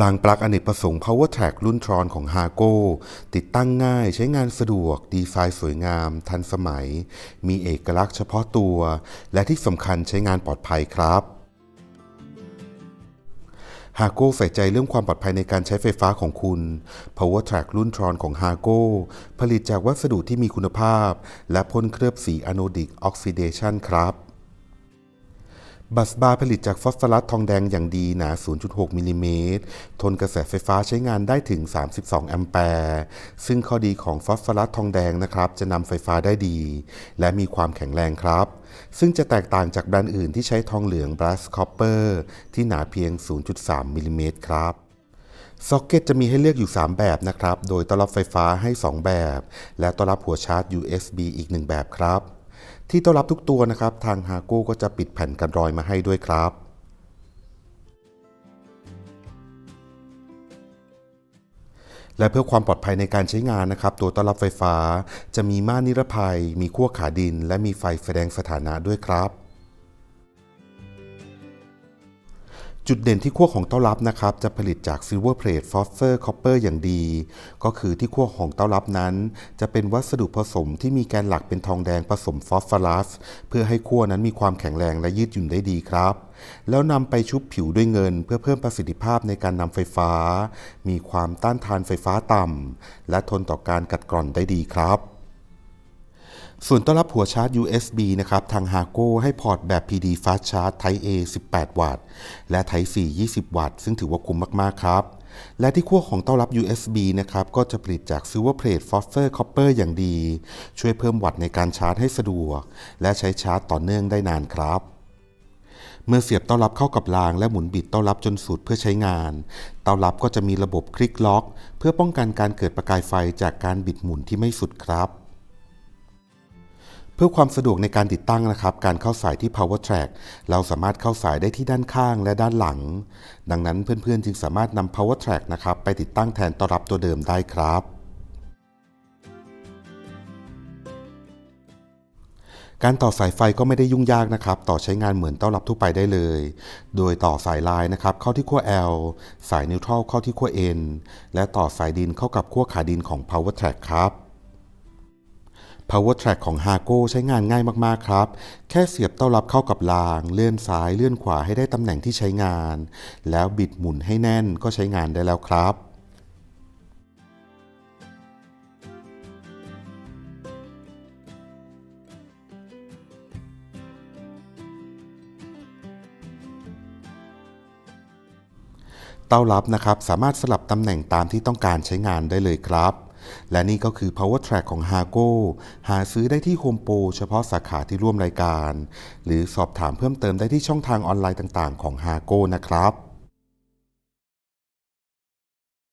รางปลั๊กอเนกประสงค์ Power Track รุ่นทรอนของ h a g o ติดตั้งง่ายใช้งานสะดวก ดีไซน์สวยงาม ทันสมัย มีเอกลักษณ์เฉพาะตัว และที่สำคัญใช้งานปลอดภัยครับ h a g o ใส่ใจเรื่องความปลอดภัยในการใช้ไฟฟ้าของคุณ Power Track รุ่นทรอนของ h a g o ผลิตจากวัสดุที่มีคุณภาพ และพ่นเคลือบสีอะโนดิกออกซิเดชันครับ บัสบาร์ผลิตจากฟอสฟอรัสทองแดงอย่างดีหนา 0.6 มิลลิเมตร ทนกระแสไฟฟ้าใช้งานได้ถึง 32 แอมแปร์ ซึ่งข้อดีของฟอสฟอรัสทองแดงนะครับ จะนำไฟฟ้าได้ดี และมีความแข็งแรงครับ ซึ่งจะแตกต่างจากแบรนด์อื่นที่ใช้ทองเหลือง Brass Copper ที่หนาเพียง 0.3 มิลลิเมตรครับซ็อกเก็ตจะมีให้เลือกอยู่ 3 แบบนะครับ โดยต้อนรับไฟฟ้าให้ 2 แบบ และต้อนรับหัวชาร์จ USB อีก 1 แบบครับ ที่ต้อนรับทุกตัวนะครับ ทางฮากูก็จะปิดแผ่นกันรอยมาให้ด้วยครับ และเพื่อความปลอดภัยในการใช้งานนะครับ ตัวต้อนรับไฟฟ้า จะมีม่านนิรภัย มีขั้วขาดิน และมีไฟแสดงสถานะด้วยครับ จุดเด่นที่ขั้วของเต้ารับนะครับจะผลิตจากซิลเวอร์เพลทฟอสเฟอร์คอปเปอร์อย่างดี ก็คือที่ขั้วของเต้ารับนั้น จะเป็นวัสดุผสมที่มีแกนหลักเป็นทองแดงผสมฟอสฟอรัส เพื่อให้ขั้วนั้นมีความแข็งแรงและยืดหยุ่นได้ดีครับ แล้วนำไปชุบผิวด้วยเงิน เพื่อเพิ่มประสิทธิภาพในการนำไฟฟ้า มีความต้านทานไฟฟ้าต่ำและทนต่อการกัดกร่อนได้ดีครับ ส่วนต้อนรับหัวชาร์จ USB นะครับ ทาง h a g o ให้พอร์ตแบบ PD Fast Charge Type A 18 วัตต์ และ Type C 20 วัตต์ ซึ่งถือว่าคุ้มมาก ๆ ครับ และที่ขั้วของเต้อนรับ USB นะครับ ก็จะผลิตจาก Silver Plate Phosphor Copper อย่างดี ช่วยเพิ่มวัตต์ในการชาร์จให้สะดวก และใช้ชาร์จต่อเนื่องได้นานครับเมื่อเสียบเต้ารับเข้ากับรางและหมุนบิดเต้ารับจนสุดเพื่อใช้งาน เต้ารับก็จะมีระบบคลิกล็อก เพื่อป้องกันการเกิดประกายไฟจากการบิดหมุนที่ไม่สุดครับ เพื่อความสะดวกในการติดตั้งนะครับ การเข้าสายที่ power track เราสามารถเข้าสายได้ที่ด้านข้างและด้านหลัง ดังนั้นเพื่อนๆ จึงสามารถนำ power track นะครับไปติดตั้งแทนต้อนรับตัวเดิมได้ครับการต่อสายไฟก็ไม่ได้ยุ่งยากนะครับ ต่อใช้งานเหมือนต้อนรับทั่วไปได้เลย โดยต่อสายลายนะครับ เข้าที่ขั้ว L สายนิวทรัลเข้าที่ขั้ว N และต่อสายดินเข้ากับขั้วขาดินของ power track ครับ Power Track ของ h a g o ใช้งานง่ายมากๆครับ แค่เสียบเต้ารับเข้ากับราง เลื่อนซ้ายเลื่อนขวาให้ได้ตำแหน่งที่ใช้งาน แล้วบิดหมุนให้แน่นก็ใช้งานได้แล้วครับเต้ารับนะครับสามารถสลับตำแหน่งตามที่ต้องการใช้งานได้เลยครับ และนี่ก็คือ Power Track ของ h a g o หาซื้อได้ที่ Home Pro เฉพาะสาขาที่ร่วมรายการ หรือสอบถามเพิ่มเติมได้ที่ช่องทางออนไลน์ต่างๆ ของ h a g o นะครับ